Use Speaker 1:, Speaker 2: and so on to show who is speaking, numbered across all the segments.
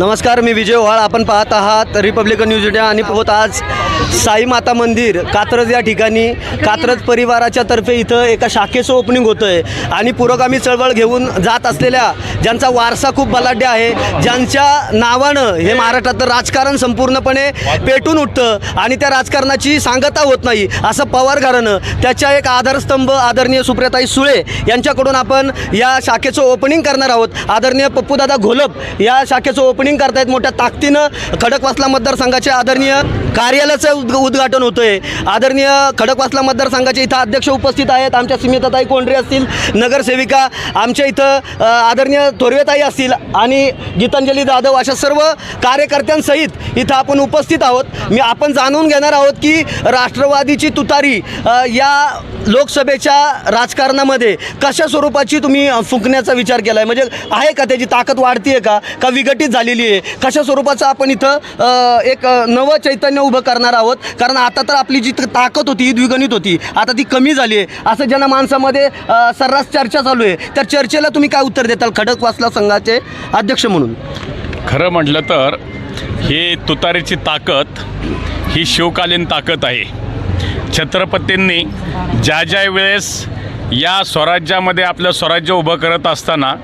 Speaker 1: नमस्कार मी विजय व्हाळ आपण पाहत आहात रिपब्लिकन न्यूज इंडिया आणि होत आज साई माता मंदिर कात्रज या ठिकाणी कात्रज परिवाराच्या तर्फे इथं एका शाखेचं ओपनिंग होतं आहे आणि पुरोगामी चळवळ घेऊन जात असलेल्या ज्यांचा वारसा खूप बलाढ्य आहे ज्यांच्या नावानं हे महाराष्ट्रातलं राजकारण संपूर्णपणे पेटून उठतं आणि त्या राजकारणाची सांगता होत नाही असं पवार त्याच्या एक आधारस्तंभ आदरणीय सुप्रियाताई सुळे यांच्याकडून आपण या शाखेचं ओपनिंग करणार आहोत. आदरणीय पप्पूदादा घोलप या शाखेचं ओपनिंग करतायत मोठ्या ताकदीनं खडकवासला मतदारसंघाचे आदरणीय कार्यालयाचं उद्ग उद्घाटन होतंय. आदरणीय खडकवासला मतदारसंघाचे इथं अध्यक्ष उपस्थित आहेत. आमच्या सीमिताताई कोंडरे असतील नगरसेविका आमच्या इथं आदरणीय थोरवेताई असतील आणि गीतांजली जाधव अशा सर्व कार्यकर्त्यांसहित इथं आपण उपस्थित आहोत. मी आपण जाणून घेणार आहोत की राष्ट्रवादीची तुतारी या लोकसभेच्या राजकारणामध्ये कशा स्वरूपाची तुम्ही अ, फुंकण्याचा विचार केला आहे म्हणजे आहे का त्याची ताकद वाढती आहे का? का विघटित झालेली आहे? कशा स्वरूपाचं आपण इथं एक नवं चैतन्य उभं करणार आहोत. कारण आता तर आपली जी ताकद होती ही द्विगणित होती. आता ती कमी झाली आहे. असं ज्यांना माणसामध्ये सर्रास चर्चा चालू आहे त्या चर्चेला तुम्ही काय उत्तर देताल खडकवासला संघाचे अध्यक्ष म्हणून?
Speaker 2: खरं म्हटलं तर हे तुतारीची ताकद ही शिवकालीन ताकद आहे. छत्रपतींनी ज्या ज्या वेळेस या स्वराज्यामध्ये आपलं स्वराज्य उभं करत असताना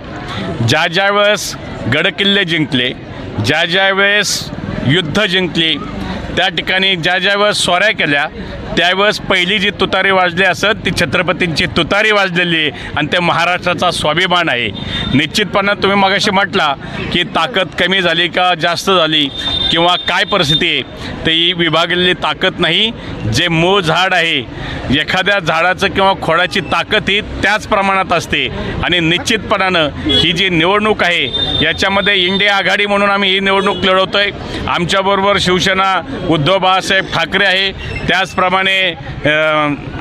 Speaker 2: ज्या ज्या वेळेस गडकिल्ले जिंकले ज्या ज्या वेळेस युद्ध जिंकली त्या ठिकाणी ज्या ज्या वेळेस स्वाऱ्या केल्या त्यावेळेस पहिली जी तुतारी वाजली असत ती छत्रपतींची तुतारी वाजलेली आहे आणि ते महाराष्ट्राचा स्वाभिमान आहे. निश्चितपणे तुम्ही मगाशी म्हटला की ताकद कमी झाली का जास्त झाली? किंवा काय परिस्थिती आहे ते ही विभागलेली ताकद नाही. जे मूळ झाड आहे एखाद्या झाडाचं किंवा खोडाची ताकद ही त्याच प्रमाणात असते. आणि निश्चितपणानं ही जी निवडणूक आहे याच्यामध्ये इंडिया आघाडी म्हणून आम्ही ही निवडणूक लढवतो आहे आमच्याबरोबर शिवसेना उद्धव बाळासाहेब ठाकरे आहे. त्याचप्रमाणे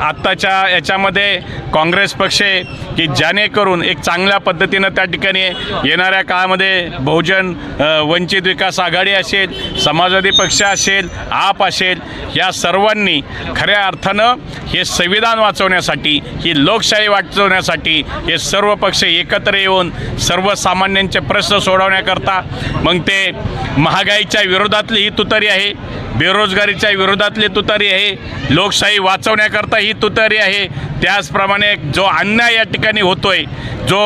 Speaker 2: आत्ताच्या याच्यामध्ये काँग्रेस पक्ष आहे की जेणेकरून एक चांगल्या पद्धतीनं त्या ठिकाणी येणाऱ्या काळामध्ये बहुजन वंचित विकास आघाडी असेल समाजवादी पक्ष असेल आप असेल या सर्वांनी खऱ्या अर्थानं हे संविधान वाचवण्यासाठी ही लोकशाही वाचवण्यासाठी हे सर्व पक्ष एकत्र येऊन सर्वसामान्यांचे प्रश्न सोडवण्याकरता मग ते महागाईच्या विरोधातली ही तुतारी आहे बेरोजगारीच्या विरोधातली तुतारी आहे लोकशाही वाचवण्याकरता ही तुतारी आहे. त्याचप्रमाणे जो अन्याय या ठिकाणी होतोय जो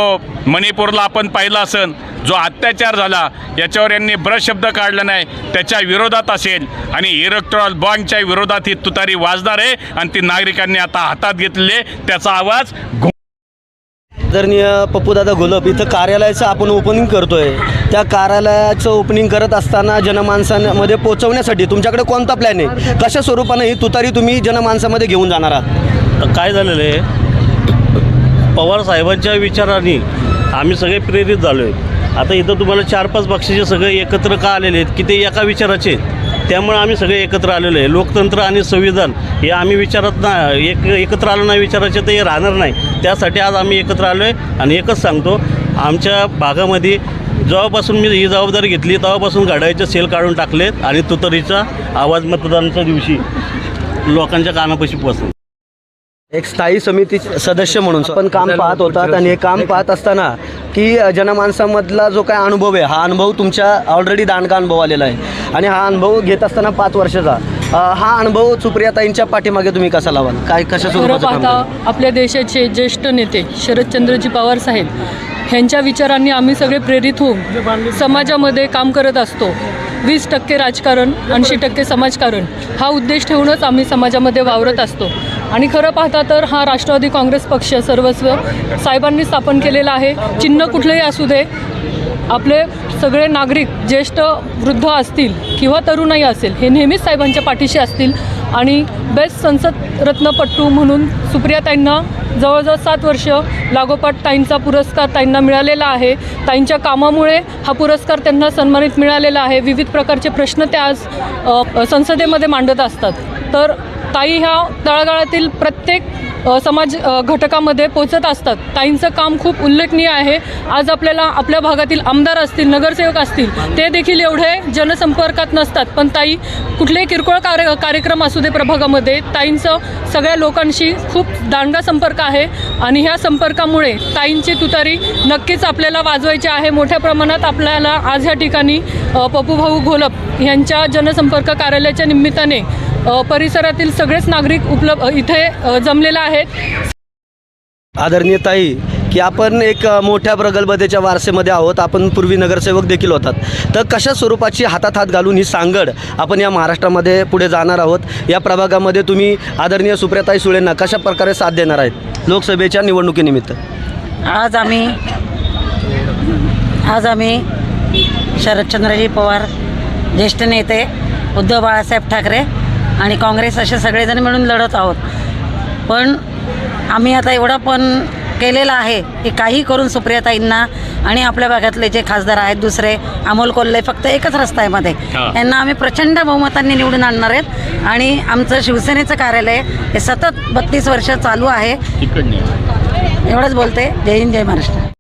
Speaker 2: मणिपूरला आपण पाहिला असन जो अत्याचार झाला याच्यावर यांनी ब्रश शब्द काढला नाही त्याच्या विरोधात असेल. आणि इलेक्ट्रॉल बॉन्डच्या विरोधात ही तुतारी वाजणार आहे आणि ती नागरिकांनी आता हातात घेतलेली त्याचा आवाज घुम
Speaker 1: आदरणीय पप्पूदादा घोलप इथं कार्यालयाचं आपण ओपनिंग करतोय. त्या कार्यालयाचं ओपनिंग करत असताना जनमानसांमध्ये पोहोचवण्यासाठी तुमच्याकडे कोणता प्लॅन आहे? कशा स्वरूपानं ही तुतारी तुम्ही जनमानसामध्ये घेऊन जाणार आहात?
Speaker 3: काय झालेलं आहे? पवार साहेबांच्या विचाराने आम्ही सगळे प्रेरित झालो आहे आता इथं तुम्हाला चार पाच पक्षाचे सगळे एकत्र का आलेले आहेत की ते एका विचाराचे आहेत. त्यामुळे आम्ही सगळे एकत्र आलेलो आहे. लोकतंत्र आणि संविधान हे आम्ही विचारात ना एक एकत्र आलो नाही विचाराचे तर हे राहणार नाही. त्यासाठी आज आम्ही एकत्र आलो आहे आणि एकच सांगतो आमच्या भागामध्ये जेव्हापासून मी ही जबाबदारी घेतली तेव्हापासून गाड्याचे सेल काढून टाकलेत आणि तुतरीचा आवाज मतदानाच्या दिवशी लोकांच्या कानापाशी पोचला
Speaker 1: एक स्थायी समिती सदस्य म्हणून आपण काम पाहत होतात आणि हे काम पाहत असताना की अ, जनमानसामधला जो काय अनुभव आहे हा अनुभव तुमच्या ऑलरेडी दांडगा अनुभव आलेला आहे. आणि हा अनुभव घेत असताना पाच वर्षाचा हा अनुभव सुप्रियाताईंच्या पाठीमागे तुम्ही कसा लावाल? काय कशा
Speaker 4: पाहता? आपल्या देशाचे ज्येष्ठ नेते शरदचंद्रजी पवार साहेब ह्यांच्या विचारांनी आम्ही सगळे प्रेरित होऊन समाजामध्ये काम करत असतो. वीस टक्के राजकारण ऐंशी टक्के समाजकारण हा उद्देश ठेवूनच आम्ही समाजामध्ये वावरत असतो. आणि खरं पाहता तर हा राष्ट्रवादी काँग्रेस पक्ष सर्वस्व साहेबांनी स्थापन केलेला आहे. चिन्ह कुठलंही असू दे आपले सगळे नागरिक ज्येष्ठ वृद्ध असतील किंवा तरुणाई असेल हे नेहमीच साहेबांच्या पाठीशी असतील. आणि बेस्ट संसद रत्नपट्टू म्हणून सुप्रियाताईंना जवळजवळ सात वर्ष लागोपाठ ताईंचा पुरस्कार ताईंना मिळालेला आहे. ताईंच्या कामामुळे हा पुरस्कार त्यांना सन्मानित मिळालेला आहे. विविध प्रकारचे प्रश्न त्या आज संसदेमध्ये मांडत असतात. तर ताई ह्या तळागाळातील प्रत्येक समाज घटकामध्ये पोचत असतात. ताईंचं काम खूप उल्लेखनीय आहे. आज आपल्याला आपल्या भागातील आमदार असतील नगरसेवक असतील ते देखील एवढे जनसंपर्कात नसतात. पण ताई कुठलेही किरकोळ कार्य कार्यक्रम असू दे प्रभागामध्ये ताईंचं सगळ्या लोकांशी खूप दांडा संपर्क आहे. आणि ह्या संपर्कामुळे ताईंची तुतारी नक्कीच आपल्याला वाजवायची आहे. मोठ्या प्रमाणात आपल्याला आज ह्या ठिकाणी पप्पूभाऊ घोलप यांच्या जनसंपर्क कार्यालयाच्या निमित्ताने परिसरातील सगळेच नागरिक उपलब्ध इथे जमलेले आहेत.
Speaker 1: आदरणीय ताई की आपण एक मोठ्या प्रगल्भतेच्या वारसेमध्ये आहोत. आपण पूर्वी नगरसेवक देखील होतात. तर कशा स्वरूपाची हातात हात घालून ही सांगड आपण या महाराष्ट्रामध्ये पुढे जाणार आहोत? या प्रभागामध्ये तुम्ही आदरणीय सुप्रियाताई सुळेंना कशा प्रकारे साथ देणार आहेत? लोकसभेच्या निवडणुकीनिमित्त.
Speaker 5: आज आम्ही आज आम्ही शरदचंद्रजी पवार ज्येष्ठ नेते उद्धव बाळासाहेब ठाकरे आणि काँग्रेस असे सगळेजण मिळून लढत आहोत. पण आम्ही आता एवढा पण केलेला आहे की काही करून सुप्रियाताईंना आणि आपल्या भागातले जे खासदार आहेत दुसरे अमोल कोल्हे फक्त एकच रस्ता आहे मध्ये. यांना आम्ही प्रचंड बहुमतांनी निवडून आणणार आहेत आणि आमचं शिवसेनेचं कार्यालय हे सतत बत्तीस वर्ष चालू आहे. एवढंच बोलते. जय हिंद जय महाराष्ट्र.